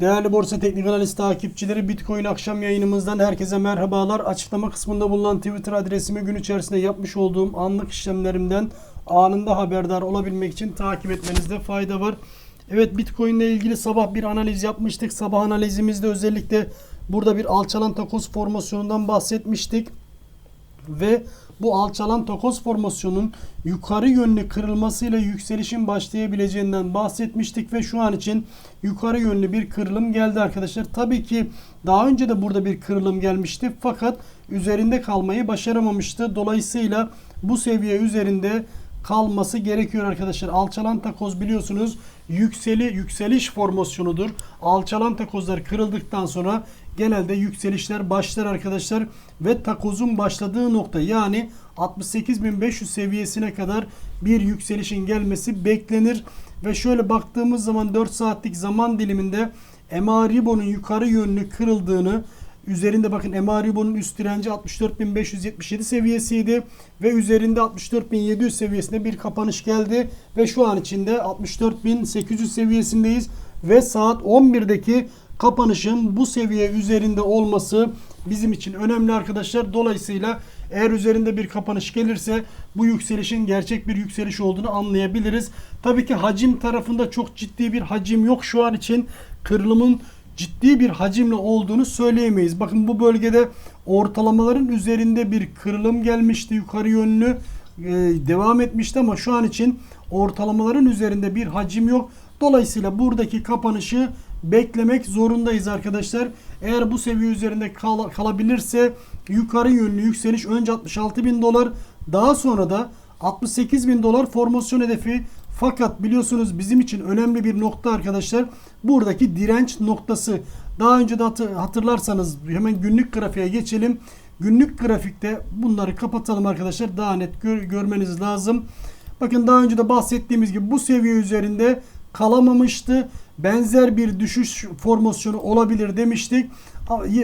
Değerli Borsa Teknik Analiz takipçileri Bitcoin akşam yayınımızdan herkese merhabalar. Açıklama kısmında bulunan Twitter adresimi gün içerisinde yapmış olduğum anlık işlemlerimden anında haberdar olabilmek için takip etmenizde fayda var. Evet Bitcoin ile ilgili sabah bir analiz yapmıştık. Sabah analizimizde özellikle burada bir alçalan takoz formasyonundan bahsetmiştik ve bu alçalan takoz formasyonun yukarı yönlü kırılmasıyla yükselişin başlayabileceğinden bahsetmiştik ve şu an için yukarı yönlü bir kırılım geldi arkadaşlar. Tabii ki daha önce de burada bir kırılım gelmişti fakat üzerinde kalmayı başaramamıştı. Dolayısıyla bu seviye üzerinde kalması gerekiyor arkadaşlar. Alçalan takoz biliyorsunuz yükseli yükseliş formasyonudur. Alçalan takozlar kırıldıktan sonra genelde yükselişler başlar arkadaşlar ve takozun başladığı nokta yani 68.500 seviyesine kadar bir yükselişin gelmesi beklenir. Ve şöyle baktığımız zaman 4 saatlik zaman diliminde MA Ribo'nun yukarı yönlü kırıldığını Üzerinde bakın MA Ribo'nun üst direnci 64.577 seviyesiydi ve üzerinde 64.700 seviyesinde bir kapanış geldi ve şu an içinde 64.800 seviyesindeyiz ve saat 11'deki kapanışın bu seviye üzerinde olması bizim için önemli arkadaşlar. Dolayısıyla eğer üzerinde bir kapanış gelirse bu yükselişin gerçek bir yükseliş olduğunu anlayabiliriz. Tabii ki hacim tarafında çok ciddi bir hacim yok şu an için. Kırılımın ciddi bir hacimle olduğunu söyleyemeyiz. Bakın bu bölgede ortalamaların üzerinde bir kırılım gelmişti yukarı yönlü devam etmişti ama şu an için ortalamaların üzerinde bir hacim yok. Dolayısıyla buradaki kapanışı beklemek zorundayız arkadaşlar. Eğer bu seviye üzerinde kal kalabilirse yukarı yönlü yükseliş önce 66 bin dolar daha sonra da 68 bin dolar formasyon hedefi fakat biliyorsunuz bizim için önemli bir nokta arkadaşlar buradaki direnç noktası. Daha önce de hatırlarsanız hemen günlük grafiğe geçelim. Günlük grafikte bunları kapatalım arkadaşlar. Daha net gör görmeniz lazım. Bakın daha önce de bahsettiğimiz gibi bu seviye üzerinde kalamamıştı. Benzer bir düşüş formasyonu olabilir demiştik.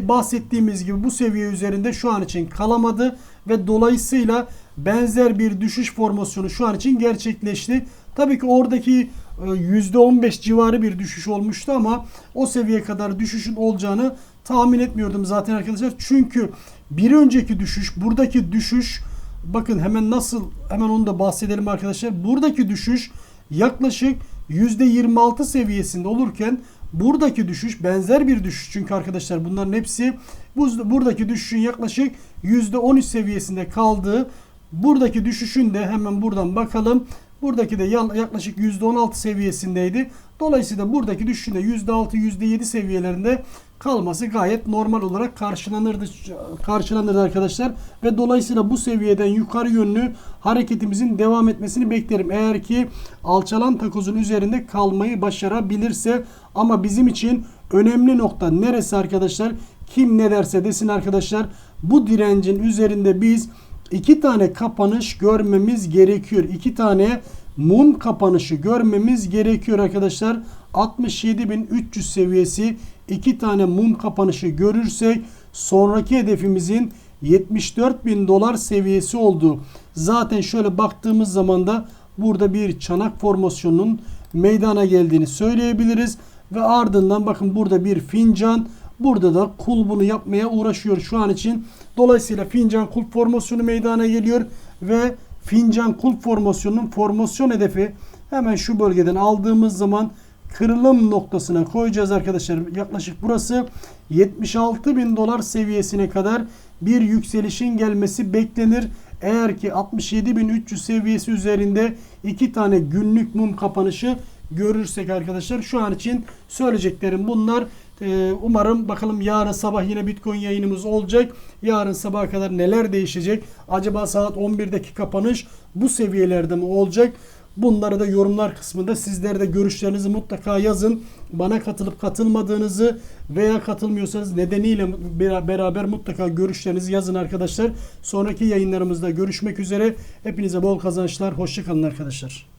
Bahsettiğimiz gibi bu seviye üzerinde şu an için kalamadı ve dolayısıyla benzer bir düşüş formasyonu şu an için gerçekleşti. Tabii ki oradaki %15 e, civarı bir düşüş olmuştu ama o seviye kadar düşüşün olacağını tahmin etmiyordum zaten arkadaşlar. Çünkü bir önceki düşüş, buradaki düşüş bakın hemen nasıl hemen onu da bahsedelim arkadaşlar. Buradaki düşüş yaklaşık %26 seviyesinde olurken buradaki düşüş benzer bir düşüş. Çünkü arkadaşlar bunların hepsi bu, buradaki düşüşün yaklaşık %13 seviyesinde kaldığı buradaki düşüşün de hemen buradan bakalım Buradaki de yaklaşık %16 seviyesindeydi. Dolayısıyla buradaki düşüşün de %6 %7 seviyelerinde kalması gayet normal olarak karşılanırdı karşılanırdı arkadaşlar ve dolayısıyla bu seviyeden yukarı yönlü hareketimizin devam etmesini beklerim. Eğer ki alçalan takozun üzerinde kalmayı başarabilirse ama bizim için önemli nokta neresi arkadaşlar? Kim ne derse desin arkadaşlar bu direncin üzerinde biz iki tane kapanış görmemiz gerekiyor. İki tane mum kapanışı görmemiz gerekiyor arkadaşlar. 67.300 seviyesi iki tane mum kapanışı görürsek sonraki hedefimizin 74.000 dolar seviyesi oldu. Zaten şöyle baktığımız zaman da burada bir çanak formasyonunun meydana geldiğini söyleyebiliriz. Ve ardından bakın burada bir fincan Burada da kulbunu yapmaya uğraşıyor şu an için. Dolayısıyla fincan kulp formasyonu meydana geliyor ve fincan kulp formasyonunun formasyon hedefi hemen şu bölgeden aldığımız zaman kırılım noktasına koyacağız arkadaşlar. Yaklaşık burası 76 bin dolar seviyesine kadar bir yükselişin gelmesi beklenir. Eğer ki 67.300 seviyesi üzerinde iki tane günlük mum kapanışı görürsek arkadaşlar şu an için söyleyeceklerim bunlar. Ee, umarım bakalım yarın sabah yine Bitcoin yayınımız olacak. Yarın sabaha kadar neler değişecek? Acaba saat 11'deki kapanış bu seviyelerde mi olacak? Bunları da yorumlar kısmında sizler de görüşlerinizi mutlaka yazın. Bana katılıp katılmadığınızı veya katılmıyorsanız nedeniyle beraber mutlaka görüşlerinizi yazın arkadaşlar. Sonraki yayınlarımızda görüşmek üzere. Hepinize bol kazançlar. Hoşçakalın arkadaşlar.